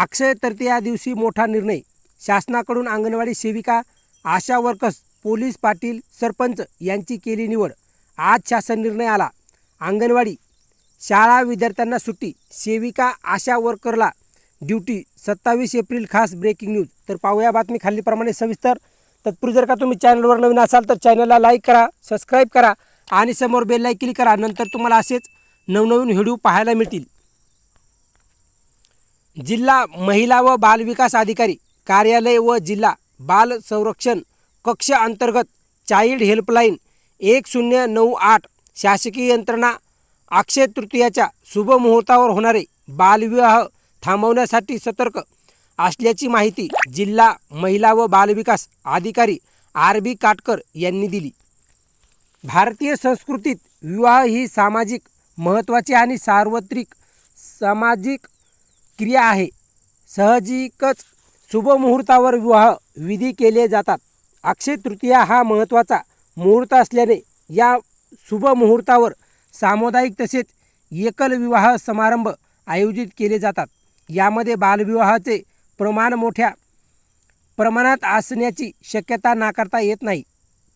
अक्षय तृतीया दिवशी मोठा निर्णय. शासनाकडून अंगणवाडी सेविका आशा वर्कर्स पोलीस पाटील सरपंच यांची केली निवड. आज शासन निर्णय आला. अंगणवाडी शाळा विद्यार्थ्यांना सुट्टी. सेविका आशा वर्करला ड्युटी. सत्तावीस एप्रिल खास ब्रेकिंग न्यूज. तर पाहूया बातमी खालीप्रमाणे सविस्तर. तत्पूर्वी जर का तुम्ही चॅनलवर नवीन असाल तर चॅनलला लाईक करा सबस्क्राईब करा आणि समोर बेल लाईक क्लिक करा. नंतर तुम्हाला असेच नवनवीन व्हिडिओ पाहायला मिळतील. जिल्हा महिला व बाल विकास अधिकारी कार्यालय व जिल्हा बाल संरक्षण कक्ष अंतर्गत चाइल्ड हेल्पलाईन एक शून्य नऊ आठ शासकीय यंत्रणा अक्षय तृतीयाच्या शुभमुहूर्तावर होणारे बालविवाह थांबवण्यासाठी सतर्क असल्याची माहिती जिल्हा महिला व बालविकास अधिकारी आर बी काटकर यांनी दिली. भारतीय संस्कृतीत विवाह ही सामाजिक महत्त्वाची आणि सार्वत्रिक सामाजिक क्रिया आहे. साहजिकच शुभमुहूर्तावर विवाह विधी केले जातात. अक्षय तृतीया हा महत्त्वाचा मुहूर्त असल्याने या शुभमुहूर्तावर सामुदायिक तसेच एकल विवाह समारंभ आयोजित केले जातात. यामध्ये बालविवाहाचे प्रमाण मोठ्या प्रमाणात असण्याची शक्यता नाकारता येत नाही.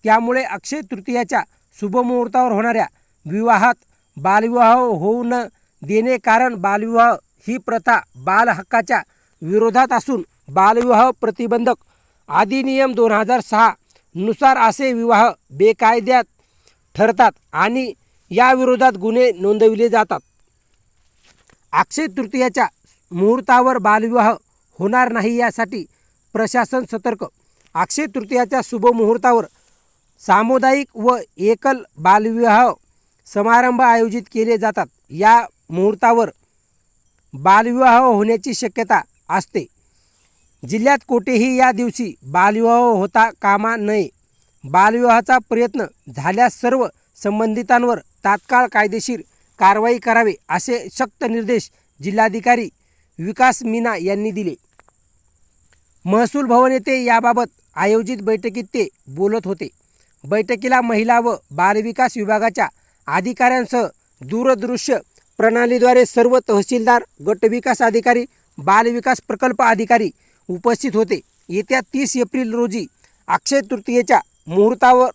त्यामुळे अक्षय तृतीयाच्या शुभमुहूर्तावर होणाऱ्या विवाहात बालविवाह होऊ न देणे कारण बालविवाह ही प्रथा बालहक्काच्या विरोधात असून बालविवाह प्रतिबंधक अधिनियम दोन हजार सहा नुसार असे विवाह बेकायद्यात ठरतात आणि या विरोधात गुन्हे नोंदविले जातात. अक्षय तृतीयाच्या मुहूर्तावर बालविवाह होणार नाही यासाठी प्रशासन सतर्क. अक्षय तृतीयाच्या शुभ मुहूर्तावर सामुदायिक व एकल बालविवाह समारंभ आयोजित केले जातात. या मुहूर्तावर बालविवाह होण्याची शक्यता असते. जिल्ह्यात कोठेही या दिवशी बालविवाह होता कामा नये. बालविवाहाचा प्रयत्न झाल्यास सर्व संबंधितांवर तात्काळ कायदेशीर कारवाई करावे असे सक्त निर्देश जिल्हाधिकारी विकास मीना यांनी दिले. महसूल भवन येथे याबाबत आयोजित बैठकीत ते बोलत होते. बैठकीला महिला व बालविकास विभागाच्या अधिकाऱ्यांसह दूरदृश्य प्रणालीद्वारे सर्व तहसीलदार गटविकास अधिकारी बालविकास प्रकल्प अधिकारी उपस्थित होते. येत्या तीस एप्रिल रोजी अक्षय तृतीयेच्या मुहूर्तावर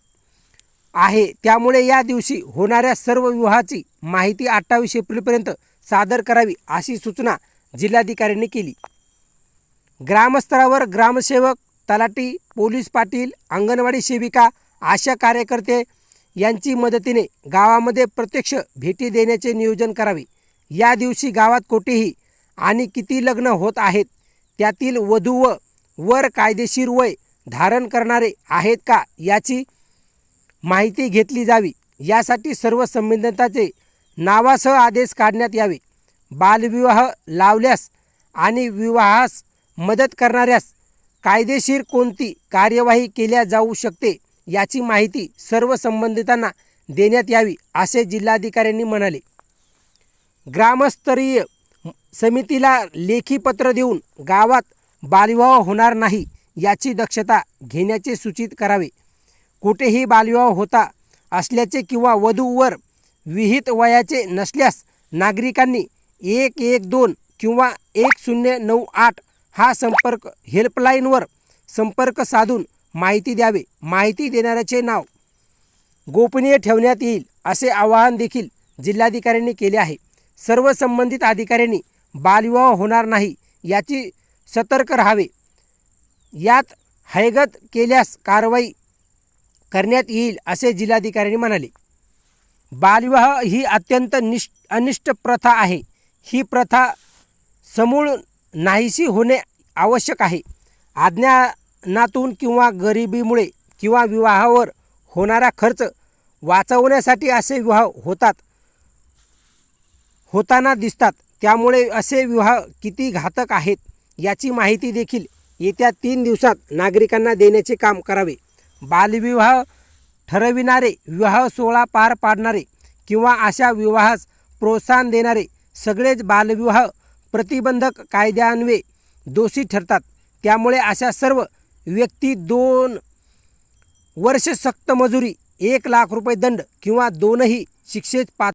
आहे. त्यामुळे या दिवशी होणाऱ्या सर्व विवाहाची माहिती अठ्ठावीस एप्रिलपर्यंत सादर करावी अशी सूचना जिल्हाधिकाऱ्यांनी केली. ग्रामस्तरावर ग्रामसेवक तलाठी पोलीस पाटील अंगणवाडी सेविका आशा कार्यकर्ते यांची मदतीने गावामध्ये प्रत्यक्ष भेटी देण्याचे नियोजन करावे. या दिवशी गावात कोठेही आणि किती लग्न होत आहेत त्यातील वधू व वर कायदेशीर वय धारण करणारे आहेत का याची माहिती घेतली जावी. यासाठी सर्व संबंधिताचे नावासह आदेश काढण्यात यावे. बालविवाह लावल्यास आणि विवाहास मदत करणाऱ्यास कायदेशीर कोणती कार्यवाही केल्या जाऊ शकते? याची माहिती सर्व संबंधितांना देण्यात यावी असे जिल्हाधिकाऱ्यांनी म्हणाले. ग्रामस्तरीय समितीला लेखी पत्र देऊन गावात बालविवाह होणार नाही याची दक्षता घेण्याचे सूचित करावे. कुठेही बालविवाह होता असल्याचे किंवा वधूवर विहित वयाचे नसल्यास नागरिकांनी एक एक दोन किंवा एक शून्य नऊ आठ हा संपर्क हेल्पलाईनवर संपर्क साधून माहिती द्यावे. माहिती देणाऱ्याचे नाव गोपनीय ठेवण्यात येईल असे आवाहन देखील जिल्हाधिकाऱ्यांनी केले आहे. सर्व संबंधित अधिकाऱ्यांनी बालविवाह होणार नाही याची सतर्क राहावे. यात हैगत केल्यास कारवाई करण्यात येईल असे जिल्हाधिकाऱ्यांनी म्हणाले. बालविवाह ही अत्यंत निष् अनिष्ट प्रथा आहे. ही प्रथा समूळ नाहीशी होणे आवश्यक आहे. आज्ञा नातून किंवा गरिबीमुळे किंवा विवाहावर होणारा खर्च वाचवण्यासाठी असे विवाह होतात होताना दिसतात. त्यामुळे असे विवाह किती घातक आहेत याची माहिती देखील येत्या तीन दिवसात नागरिकांना देण्याचे काम करावे. बालविवाह ठरविणारे विवाह सोहळा पार पाडणारे किंवा अशा विवाहास प्रोत्साहन देणारे सगळेच बालविवाह प्रतिबंधक कायद्यान्वये दोषी ठरतात. त्यामुळे अशा सर्व व्यक्ती दोन वर्ष सक्त मजुरी एक लाख रुपये दंड किंवा दोनही शिक्षेत पात्र